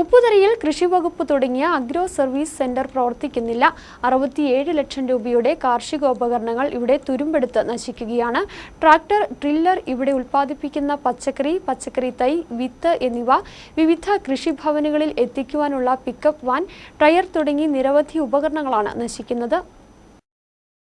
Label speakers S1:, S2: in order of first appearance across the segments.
S1: ഉപ്പുതറയിൽ കൃഷിവകുപ്പ് തുടങ്ങിയ agro service centre പ്രവർത്തിക്കുന്നില്ല. അറുപത്തിയേഴ് ലക്ഷം രൂപയുടെ കാർഷികോപകരണങ്ങൾ ഇവിടെ തുരുമ്പെടുത്ത് നശിക്കുകയാണ്. ട്രാക്ടർ ഡ്രില്ലർ ഇവിടെ ഉൽപ്പാദിപ്പിക്കുന്ന പച്ചക്കറി പച്ചക്കറി തൈ വിത്ത് എന്നിവ വിവിധ കൃഷിഭവനുകളിൽ എത്തിക്കുവാനുള്ള പിക്കപ്പ് വാൻ ടയർ തുടങ്ങി നിരവധി ഉപകരണങ്ങളാണ് നശിക്കുന്നത്.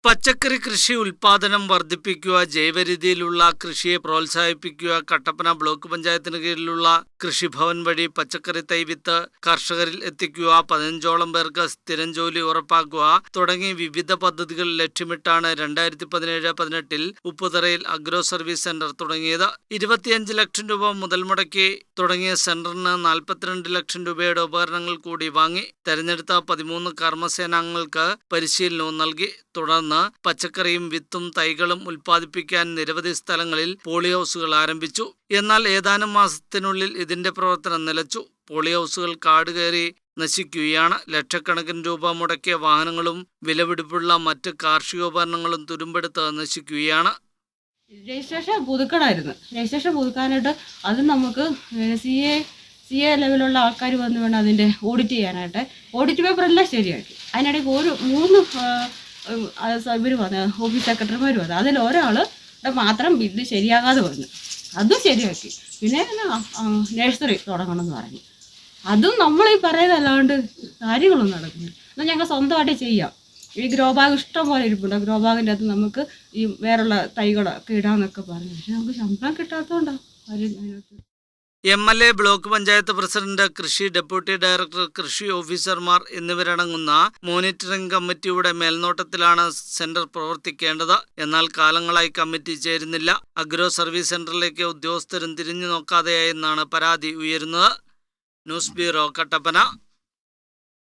S2: പച്ചക്കറി കൃഷി ഉൽപാദനം വർദ്ധിപ്പിക്കുക ജൈവരീതിയിലുള്ള കൃഷിയെ പ്രോത്സാഹിപ്പിക്കുക കട്ടപ്പന ബ്ലോക്ക് പഞ്ചായത്തിന് കീഴിലുള്ള കൃഷിഭവൻ വഴി പച്ചക്കറി തൈവിത്ത് കർഷകരിൽ എത്തിക്കുക പതിനഞ്ചോളം പേർക്ക് സ്ഥിരം ജോലി ഉറപ്പാക്കുക തുടങ്ങി വിവിധ പദ്ധതികൾ ലക്ഷ്യമിട്ടാണ് രണ്ടായിരത്തി പതിനേഴ് പതിനെട്ടിൽ ഉപ്പുതറയിൽ അഗ്രോ സർവീസ് സെന്റർ തുടങ്ങിയത്. ഇരുപത്തിയഞ്ച് ലക്ഷം രൂപ മുതൽ മുടക്കി തുടങ്ങിയ സെന്ററിന് നാൽപ്പത്തിരണ്ട് ലക്ഷം രൂപയുടെ ഉപകരണങ്ങൾ കൂടി വാങ്ങി. തെരഞ്ഞെടുത്ത പതിമൂന്ന് കർമ്മസേനാംഗങ്ങൾക്ക് പരിശീലനവും നൽകി. തുടർന്ന് പച്ചക്കറിയും വിത്തും തൈകളും ഉൽപ്പാദിപ്പിക്കാൻ നിരവധി സ്ഥലങ്ങളിൽ പോളി ഹൗസുകൾ ആരംഭിച്ചു. എന്നാൽ ഏതാനും മാസത്തിനുള്ളിൽ ഇതിന്റെ പ്രവർത്തനം നിലച്ചു. പോളി ഹൗസുകൾ കാട് കയറി നശിക്കുകയാണ്. ലക്ഷക്കണക്കിന് രൂപ മുടക്കിയ വാഹനങ്ങളും വിലപിടിപ്പുള്ള മറ്റ് കാർഷികോപകരണങ്ങളും തുരുമ്പെടുത്ത് നശിക്കുകയാണ്.
S3: രജിസ്ട്രേഷൻ പുതുക്കണമായിരുന്നു രജിസ്ട്രേഷൻ പുതുക്കാനായിട്ട് അത് നമുക്ക് സി എ സി എ ലെവലുള്ള ആൾക്കാർ വന്ന് വേണം അതിന്റെ ഓഡിറ്റ് ചെയ്യാനായിട്ട്. ഓഡിറ്റ് പേപ്പർ എല്ലാം ശരിയാക്കി. അതിനിടയ്ക്ക് ഒരു മൂന്ന് ഇവർ വന്ന് ഓഫീസ് സെക്രട്ടറിമാർ വന്നു അതിൽ ഒരാൾ മാത്രം ബില്ല് ശരിയാകാതെ വന്നു. അതും ശരിയാക്കി. പിന്നെ നഴ്സറി തുടങ്ങണം എന്ന് പറഞ്ഞു. അതും നമ്മൾ ഈ പറയുന്നതല്ലാണ്ട് കാര്യങ്ങളൊന്നും നടക്കുന്നില്ല എന്നാൽ ഞങ്ങൾ സ്വന്തമായിട്ട് ചെയ്യാം. ഈ ഗ്രോ ബാഗ് ഇഷ്ടം പോലെ ഇരിപ്പുണ്ട്. ഗ്രോ ബാഗിന്റെ അകത്ത് നമുക്ക് ഈ വേറുള്ള തൈകളൊക്കെ ഇടാമെന്നൊക്കെ പറഞ്ഞു. പക്ഷെ നമുക്ക് ശമ്പളം കിട്ടാത്തതുകൊണ്ടാണ് അതിനകത്ത്
S2: M L A block panchayat president കൃഷി ഡെപ്യൂട്ടി ഡയറക്ടർ കൃഷി ഓഫീസർമാർ എന്നിവരടങ്ങുന്ന മോണിറ്ററിംഗ് കമ്മിറ്റിയുടെ മേൽനോട്ടത്തിലാണ് സെന്റർ പ്രവർത്തിക്കേണ്ടത്. എന്നാൽ കാലങ്ങളായി കമ്മിറ്റി ചേരുന്നില്ല. അഗ്രോ സർവീസ് സെന്ററിലേക്ക് ഉദ്യോഗസ്ഥരും തിരിഞ്ഞു നോക്കാതെയായെന്നാണ് പരാതി ഉയരുന്നത്. News bureau Kattappana.